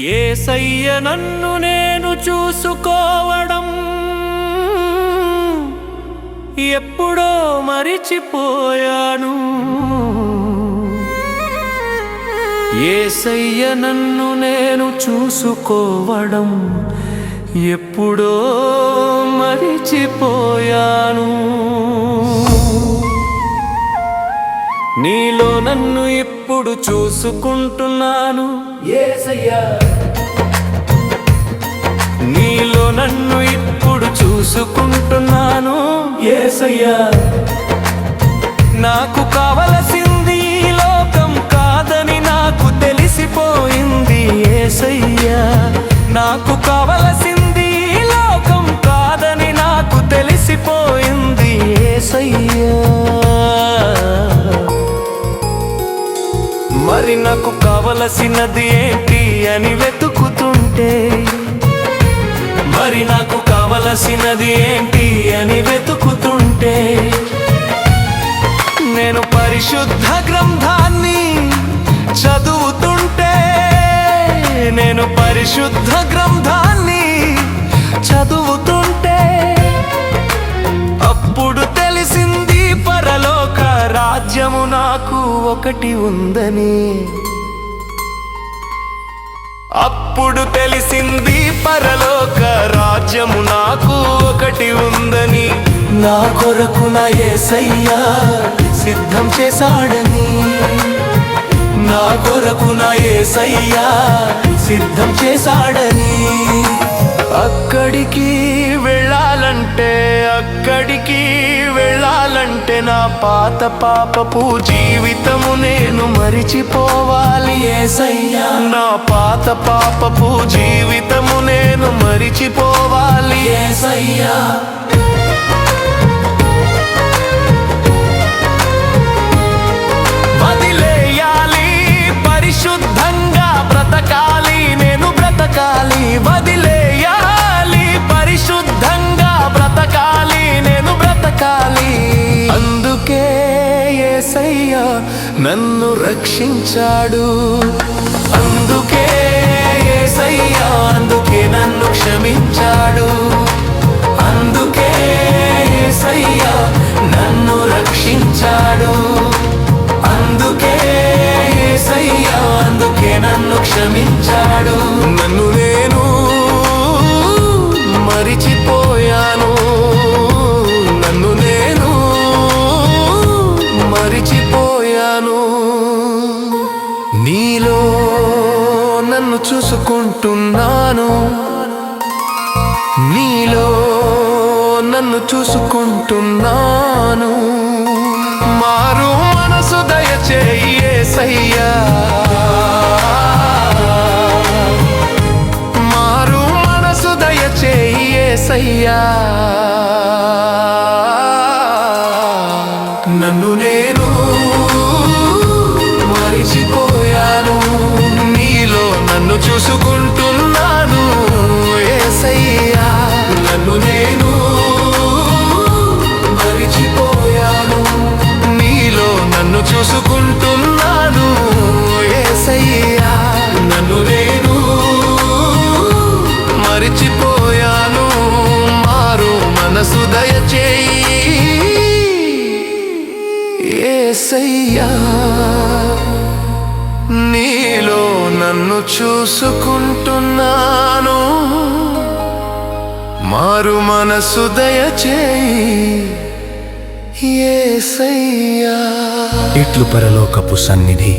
ఏసయ్య నన్ను నేను చూసుకోవడం ఎప్పుడో మరిచిపోయాను. ఏసయ్య నన్ను నేను చూసుకోవడం ఎప్పుడో మరిచిపోయాను. నీలో నన్ను ఇప్పుడు చూసుకుంటున్నాను? నీలో నన్ను ఇప్పుడు చూసుకుంటున్నాను. ఏసయ్యా. నాకు కావలసింది కావలసినది ఏంటి అని వెతుకుతుంటే? మరి నాకు కావలసినది ఏంటి అని వెతుకుతుంటే? నేను పరిశుద్ధ గ్రంథాన్ని చదువుతుంటే నేను పరిశుద్ధ గ్రంథాన్ని చదువుతుంటే అప్పుడు తెలిసింది పరలోక రాజ్యము నాకు ఒకటి ఉందని. అప్పుడు తెలిసింది పరలోక రాజ్యము నాకు ఒకటి ఉందని. నా కొరకు నా యేసయ్యా సిద్ధం చేశాడని. నా కొరకు నా యేసయ్యా సిద్ధం చేశాడని. అక్కడికి వెళ్ళాలంటే అక్కడికి వెళ్ళాలంటే నా పాత పాపపు జీవితము మరిచిపోవాలి ఏసయ్యా. నా పాత పాపపు జీవితము నేను మరిచిపోవాలి ఏసయ్యా. నన్ను రక్షించాడు. అందుకే ఏసయ్యా అందుకే నన్ను క్షమించాడు. అందుకే ఏసయ్యా నన్ను రక్షించాడు. అందుకే ఏసయ్యా అందుకే నన్ను క్షమించాడు. నన్ను నేను మరిచిపోయాను. నన్ను నేను మరిచి నీలో నన్ను చూసుకుంటున్నాను. మారు మనసు దయచేయి సయ్యా. మారు మనసు దయచేయి సయ్యా. నన్ను నేను మరిచిపోయాను. నీలో నన్ను చూసుకు చూసుకుంటున్నాను. యేసయ్యా నన్ను నేను మరిచిపోయాను. మారు మనసు దయచేయి. ఏసయ్యా నీలో నన్ను చూసుకుంటున్నాను. మారు మనసు దయచేయి. ఏసయ్యా. ఇట్లు పరలోకపు సన్నిధి.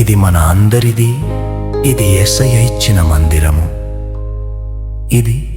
ఇది మన అందరిది. ఇది ఎస్ఐ ఇచ్చిన మందిరము. ఇది